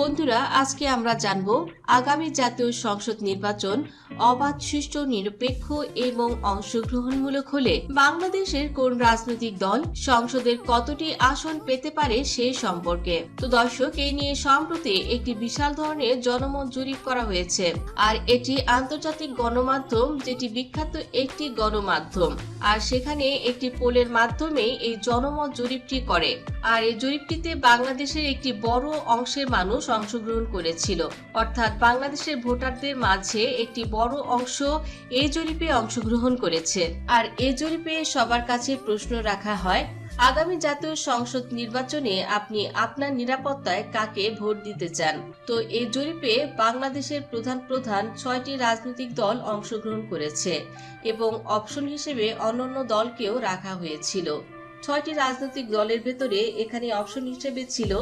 বন্ধুরা আজকে আমরা জানব আগামী জাতীয় সংসদ নির্বাচন অবাধ, সুষ্ঠু, নিরপেক্ষ এবং অংশগ্রহণমূলক হলে বাংলাদেশের কোন রাজনৈতিক দল সংসদের কতটি আসন পেতে পারে সে সম্পর্কে। তো দর্শক, এই নিয়ে সম্প্রতি একটি বিশাল ধরনের জনমত জরিপ করা হয়েছে। আর এটি আন্তর্জাতিক গণমাধ্যম, যেটি বিখ্যাত একটি গণমাধ্যম। আর সেখানে একটি পোলের মাধ্যমে এই জনমত জরিপটি করে। আর এই জরিপটিতে বাংলাদেশের একটি বড় অংশের মানুষ অংশগ্রহণ করেছিল। অর্থাৎ বাংলাদেশের ভোটারদের মাঝে একটি বড় অংশ এই জরিপে অংশগ্রহণ করেছে। আর এই জরিপে সবার কাছে প্রশ্ন রাখা হয়, আগামী জাতীয় সংসদ নির্বাচনে আপনি আপনার নিরাপত্তায় কাকে ভোট দিতে চান? তো এই জরিপে বাংলাদেশের প্রধান প্রধান ছয়টি রাজনৈতিক দল অংশগ্রহণ করেছে এবং অপশন হিসেবে অন্যান্য দলকেও রাখা হয়েছিল। ছয়টি রাজনৈতিক দলের ভেতরে এখানে অপশন হিসেবে ছিল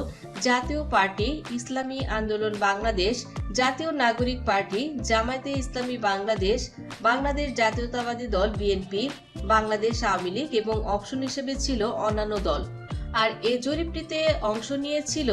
জাতীয় পার্টি, ইসলামী আন্দোলন বাংলাদেশ, জাতীয় নাগরিক পার্টি, জামায়াতে ইসলামী বাংলাদেশ বাংলাদেশ জাতীয়তাবাদী দল বিএনপি বাংলাদেশ আওয়ামী লীগ এবং অপশন হিসেবে ছিল অন্যান্য দল। আর এই জরিপটিতে অংশ নিয়েছিল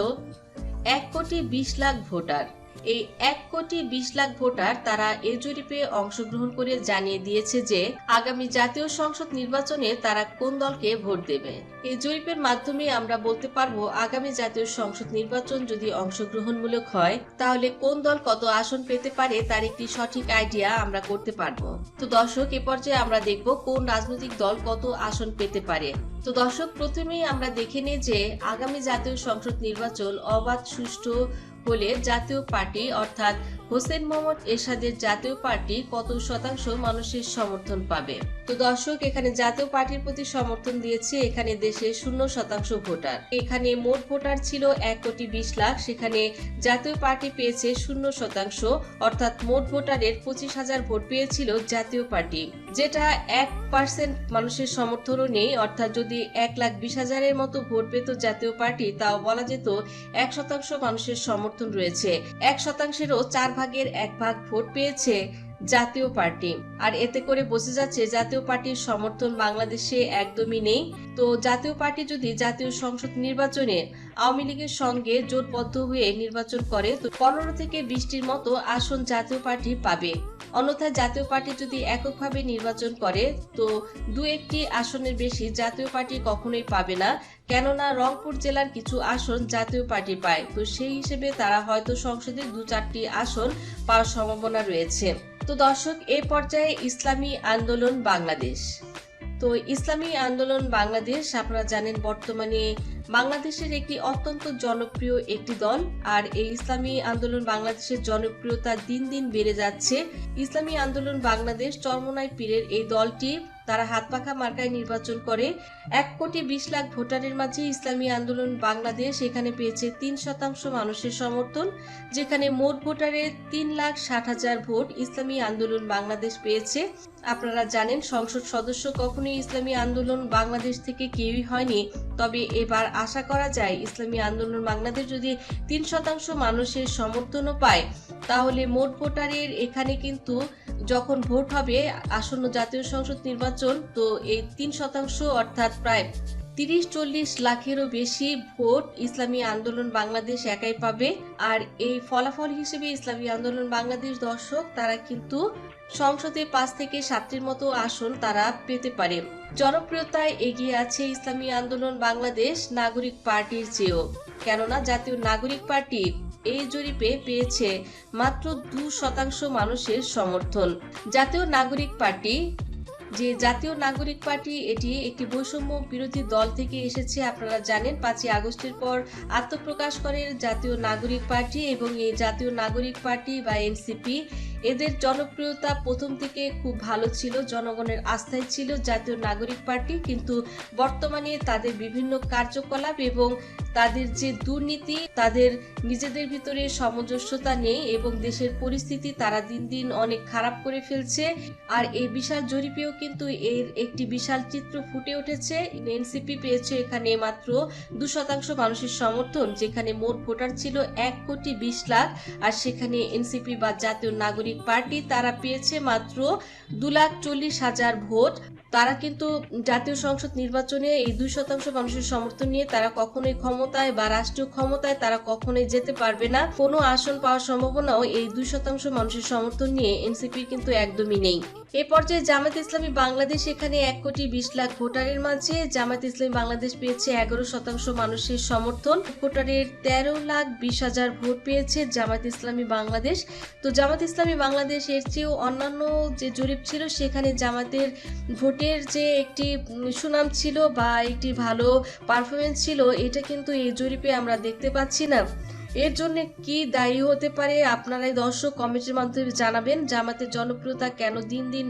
এক কোটি বিশ লাখ ভোটার। এই এক কোটি বিশ লাখ ভোটার তারা এই জরিপে অংশগ্রহণ করে জানিয়ে দিয়েছে যে, আগামী জাতীয় সংসদ নির্বাচনে তারা কোন দলকে ভোট দেবে। এই জরিপের মাধ্যমে আমরা বলতে পারব, আগামী জাতীয় সংসদ নির্বাচন যদি অংশগ্রহণমূলক হয়, তাহলে কোন দল কত আসন পেতে পারে তার একটি সঠিক আইডিয়া আমরা করতে পারব। তো দর্শক, এ পর্যায়ে আমরা দেখব কোন রাজনৈতিক দল কত আসন পেতে পারে। তো দর্শক, প্রথমেই আমরা দেখে নিই যে, আগামী জাতীয় সংসদ নির্বাচন অবাধ, সুষ্ঠু হলে জাতীয় পার্টি অর্থাৎ হোসেন মোহাম্মদ এরশাদের জাতীয় পার্টি কত শতাংশ মানুষের সমর্থন পাবে? তো দর্শক, এখানে জাতীয় পার্টির প্রতি সমর্থন দিয়েছে এখানে দেশে শূন্য শতাংশ ভোটার। এখানে মোট ভোটার ছিল এক কোটি বিশ লাখ। সেখানে জাতীয় পার্টি পেয়েছে শূন্য শতাংশ, অর্থাৎ মোট ভোটারের পঁচিশ হাজার ভোট পেয়েছিল জাতীয় পার্টি। যেটা এক পার্সেন্ট মানুষের সমর্থনও নেই, অর্থাৎ যদি এক লাখ বিশ হাজারের মতো ভোট পেত জাতীয় পার্টি, তাও বলা যেত এক শতাংশ মানুষের সমর্থন রয়েছে। এক শতাংশেরও চার ভাগের এক ভাগ ভোট পেয়েছে জাতীয় পার্টি। আর এতে করে বসে যাচ্ছে, জাতীয় পার্টির সমর্থন বাংলাদেশে একদমই নেই। তো জাতীয় পার্টি যদি জাতীয় সংসদ নির্বাচনে আওয়ামী লীগের সঙ্গে জোটবদ্ধ হয়ে নির্বাচন করে, তো পনেরো থেকে বিশটির মতো আসন জাতীয় পার্টি পাবে। অন্যথায় জাতীয় পার্টি যদি এককভাবে নির্বাচন করে, তো দু একটি আসনের বেশি জাতীয় পার্টি কখনোই পাবে না। কেননা রংপুর জেলার কিছু আসন জাতীয় পার্টি পায়, তো সেই হিসেবে তারা হয়তো সংসদে দু চারটি আসন পাওয়ার সম্ভাবনা রয়েছে। তো দর্শক, এ পর্যায়ে ইসলামী আন্দোলন বাংলাদেশ। তো ইসলামী আন্দোলন বাংলাদেশ, আপনারা জানেন বর্তমানে বাংলাদেশের একটি অত্যন্ত জনপ্রিয় একটি দল আর এই ইসলামী আন্দোলন বাংলাদেশের জনপ্রিয়তা দিন দিন বেড়ে যাচ্ছে। ইসলামী আন্দোলন বাংলাদেশ চরমনাই পীরের এই দলটি তারা হাত পাখা মার্কায় নির্বাচন করে। এক কোটি বিশ লাখ ভোটারের মাঝে ইসলামী আন্দোলন বাংলাদেশ এখানে পেয়েছে তিন শতাংশ মানুষের সমর্থন, যেখানে মোট ভোটারের তিন লাখ ষাট হাজার ভোট ইসলামী আন্দোলন বাংলাদেশ পেয়েছে। আপনারা জানেন, সংসদ সদস্য কখনোই ইসলামী আন্দোলন বাংলাদেশ থেকে কেউই হয়নি। তবে এবার আশা করা যায়, ইসলামী আন্দোলন বাংলাদেশ যদি তিন শতাংশ মানুষের সমর্থনও পায়, তাহলে মোট ভোটারের এখানে কিন্তু যখন ভোট হবে, আসন্ন জাতীয় সংসদ নির্বাচন, তো এই তিন শতাংশ অর্থাৎ প্রায় তিরিশ চল্লিশ লাখেরও বেশি ভোট ইসলামী আন্দোলন বাংলাদেশ একাই পাবে। আর এই ফলাফল হিসেবে ইসলামী আন্দোলন বাংলাদেশ দর্শক, তারা কিন্তু সংসদে পাঁচ থেকে সাতটির মতো আসন তারা পেতে পারে। জনপ্রিয়তায় এগিয়ে আছে ইসলামী আন্দোলন বাংলাদেশ নাগরিক পার্টির চেয়েও। কেননা জাতীয় নাগরিক পার্টি এই জরিপে পেয়েছে মাত্র দু শতাংশ মানুষের সমর্থন। জাতীয় নাগরিক পার্টি যে জাতীয় নাগরিক পার্টি, এটি একটি বৈষম্য বিরোধী দল থেকে এসেছে। আপনারা জানেন, পাঁচই আগস্টের পর আত্মপ্রকাশ করে জাতীয় নাগরিক পার্টি এবং এই জাতীয় নাগরিক পার্টি বা এনসিপি এদের জনপ্রিয়তা প্রথম থেকে খুব ভালো ছিল, জনগণের আস্থায় ছিল জাতীয় নাগরিক পার্টি, কিন্তু বর্তমানে তাদের বিভিন্ন কার্যকলাপ এবং তাদের যে দুর্নীতি, তাদের নিজেদের ভিতরে সামঞ্জস্যতা নেই এবং দেশের পরিস্থিতি তারা দিন দিন অনেক খারাপ করে ফেলছে। আর এই বিশাল জরিপেও কিন্তু এর একটি বিশাল চিত্র ফুটে উঠেছে। এনসিপি পেয়েছে এখানে মাত্র দু শতাংশ মানুষের সমর্থন, যেখানে মোট ভোটার ছিল এক কোটি বিশ লাখ, আর সেখানে এনসিপি বা জাতীয় নাগরিক পার্টি তারা পেয়েছে মাত্র দু লাখ চল্লিশ হাজার ভোট। তারা কিন্তু জাতীয় সংসদ নির্বাচনে এই দুই শতাংশ মানুষের সমর্থন নিয়ে তারা কখনোই ক্ষমতায় বা রাষ্ট্রীয় ক্ষমতায় তারা কখনোই যেতে পারবে না। কোনো আসন পাওয়ার সম্ভাবনাও এই দুই শতাংশ মানুষের সমর্থন নিয়ে এনসিপির কিন্তু একদমই নেই। এ পর্যায়ে জামাত ইসলামী বাংলাদেশ এখানে এক কোটি বিশ লাখ ভোটারের মাঝে জামাত ইসলামী বাংলাদেশ পেয়েছে এগারো শতাংশ মানুষের সমর্থন। ভোটারের তেরো লাখ বিশ হাজার ভোট পেয়েছে জামাত ইসলামী বাংলাদেশ। তো জামাত ইসলামী বাংলাদেশ এর চেয়েও অন্যান্য যে জরিপ ছিল সেখানে জামাতের ভোটের যে একটি সুনাম ছিল বা একটি ভালো পারফরমেন্স ছিল, এটা কিন্তু এই জরিপে আমরা দেখতে পাচ্ছি না। এর জন্য কি দায়ী হতে পারে আপনারাই দর্শক কমেন্টের মাধ্যমে জানাবেন। জামাতের জনপ্রিয়তা কেন দিন দিন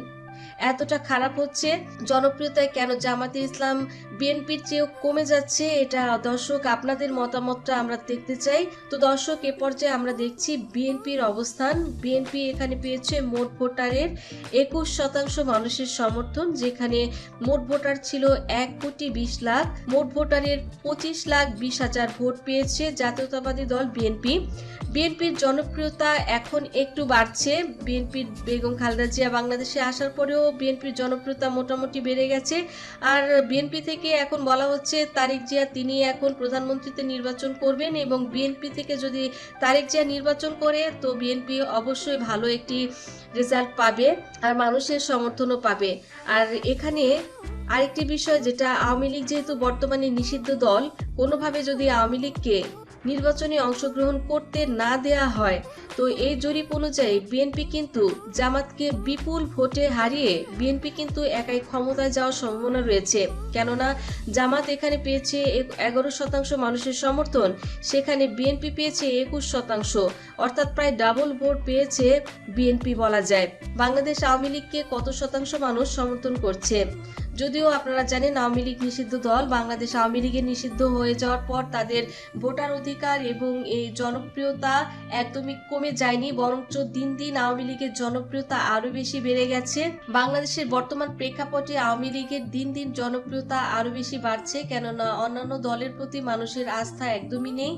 এতটা খারাপ হচ্ছে। জনপ্রিয়তায় কেন জামাতে ইসলাম বিএনপির চেয়েও কমে যাচ্ছে এটা দর্শক আপনাদের মতামতটা আমরা দেখতে চাই। তো দর্শক, এ পর্যায়ে আমরা দেখছি বিএনপির অবস্থান। বিএনপি এখানে পেয়েছে মোট ভোটারের একুশ শতাংশ মানুষের সমর্থন, যেখানে মোট ভোটার ছিল এক কোটি বিশ লাখ। মোট ভোটারের পঁচিশ লাখ বিশ হাজার ভোট পেয়েছে জাতীয়তাবাদী দল বিএনপি। বিএনপির জনপ্রিয়তা এখন একটু বাড়ছে। বিএনপির বেগম খালেদা জিয়া বাংলাদেশে আসার পরেও বিএনপির জনপ্রিয়তা মোটামুটি বেড়ে গেছে। আর বিএনপি থেকে এখন বলা হচ্ছে তারেক জিয়া তিনি এখন প্রধানমন্ত্রীতে নির্বাচন করবেন এবং বিএনপি থেকে যদি তারেক জিয়া নির্বাচন করে, তো বিএনপি অবশ্যই ভালো একটি রেজাল্ট পাবে আর মানুষের সমর্থনও পাবে। আর এখানে আরেকটি বিষয় যেটা আওয়ামী লীগ যেহেতু বর্তমানে নিষিদ্ধ দল, কোনোভাবে যদি আওয়ামী লীগকে নির্বাচনে অংশগ্রহণ করতে না দেয়া হয়। তো এই জরিপ অনুযায়ী বিএনপি কিন্তু জামাতকে বিপুল ভোটে হারিয়ে বিএনপি কিন্তু একাই ক্ষমতায় যাওয়ার সম্ভাবনা রয়েছে। কেননা জামাত এখানে পেয়েছে এগারো শতাংশ মানুষের সমর্থন, সেখানে বিএনপি পেয়েছে একুশ শতাংশ। অর্থাৎ প্রায় ডাবল ভোট পেয়েছে বিএনপি বলা যায়। বাংলাদেশ আওয়ামী লীগকে কত শতাংশ মানুষ সমর্থন করছে? যদিও আপনারা জানেন, আওয়ামী লীগ নিষিদ্ধ দল বাংলাদেশ আওয়ামী লীগের নিষিদ্ধ হয়ে যাওয়ার পর তাদের ভোটার অধিকার এবং এই জনপ্রিয়তা একদমই কমে যায়নি, বরঞ্চ দিন দিন আওয়ামী লীগের জনপ্রিয়তা আরও বেশি বেড়ে গেছে। বাংলাদেশের বর্তমান প্রেক্ষাপটে আওয়ামী লীগের দিন দিন জনপ্রিয়তা আরও বেশি বাড়ছে, কেননা অন্যান্য দলের প্রতি মানুষের আস্থা একদমই নেই।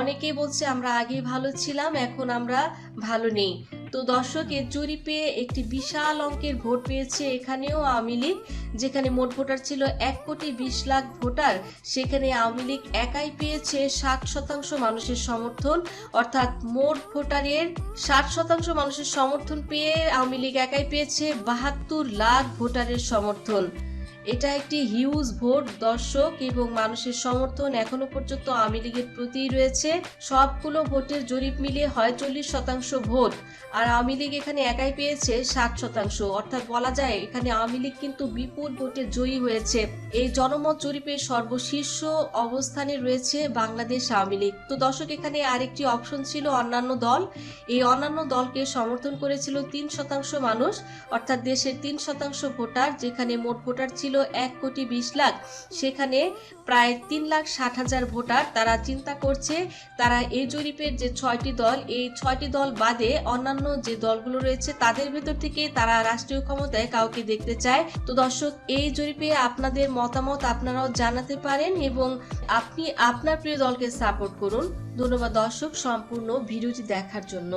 অনেকেই বলছে, আমরা আগে ভালো ছিলাম, এখন আমরা ভালো নেই। তো দর্শক, এর জরিপে একটি বিশাল অঙ্কের ভোট পেয়েছে এখানেও আওয়ামী লীগ। যেখানে মোট ভোটার ছিল এক কোটি বিশ লাখ ভোটার, সেখানে আওয়ামী লীগ একাই পেয়েছে ষাট শতাংশ মানুষের সমর্থন। অর্থাৎ মোট ভোটারের ষাট শতাংশ মানুষের সমর্থন পেয়ে আওয়ামী লীগ একাই পেয়েছে বাহাত্তর লাখ ভোটারের সমর্থন। এটা একটি হিউজ ভোট, দর্শক এবং মানুষের সমর্থন এখনও পর্যন্ত আওয়ামী লীগের প্রতিই রয়েছে। সবগুলো ভোটের জরিপ মিলিয়ে হয় চল্লিশ শতাংশ ভোট। আর আওয়ামী লীগ এখানে একাই পেয়েছে ষাট শতাংশ। অর্থাৎ বলা যায় এখানে আওয়ামী লীগ কিন্তু বিপুল ভোটে জয়ী হয়েছে। এই জনমত জরিপের সর্বশীর্ষ অবস্থানে রয়েছে বাংলাদেশ আওয়ামী লীগ। তো দর্শক, এখানে আরেকটি অপশন ছিল অন্যান্য দল। এই অন্যান্য দলকে সমর্থন করেছিল তিন শতাংশ মানুষ, অর্থাৎ দেশের তিন শতাংশ ভোটার, যেখানে মোট ভোটার ছিল এক কোটি বিশ লাখ। সেখানে প্রায় তিন লাখ ষাট হাজার ভোটার তারা চিন্তা করছে, তারা এই জরিপের যে ছয়টি দল, এই ছয়টি দল বাদে অন্যান্য যে দলগুলো রয়েছে, তাদের ভেতর থেকে তারা রাষ্ট্রীয় ক্ষমতায় কাউকে দেখতে চায়। তো দর্শক, এই জরিপে আপনাদের মতামত আপনারাও জানাতে পারেন এবং আপনি আপনার প্রিয় দলকে সাপোর্ট করুন। ধন্যবাদ দর্শক, সম্পূর্ণ ভিডিওটি দেখার জন্য।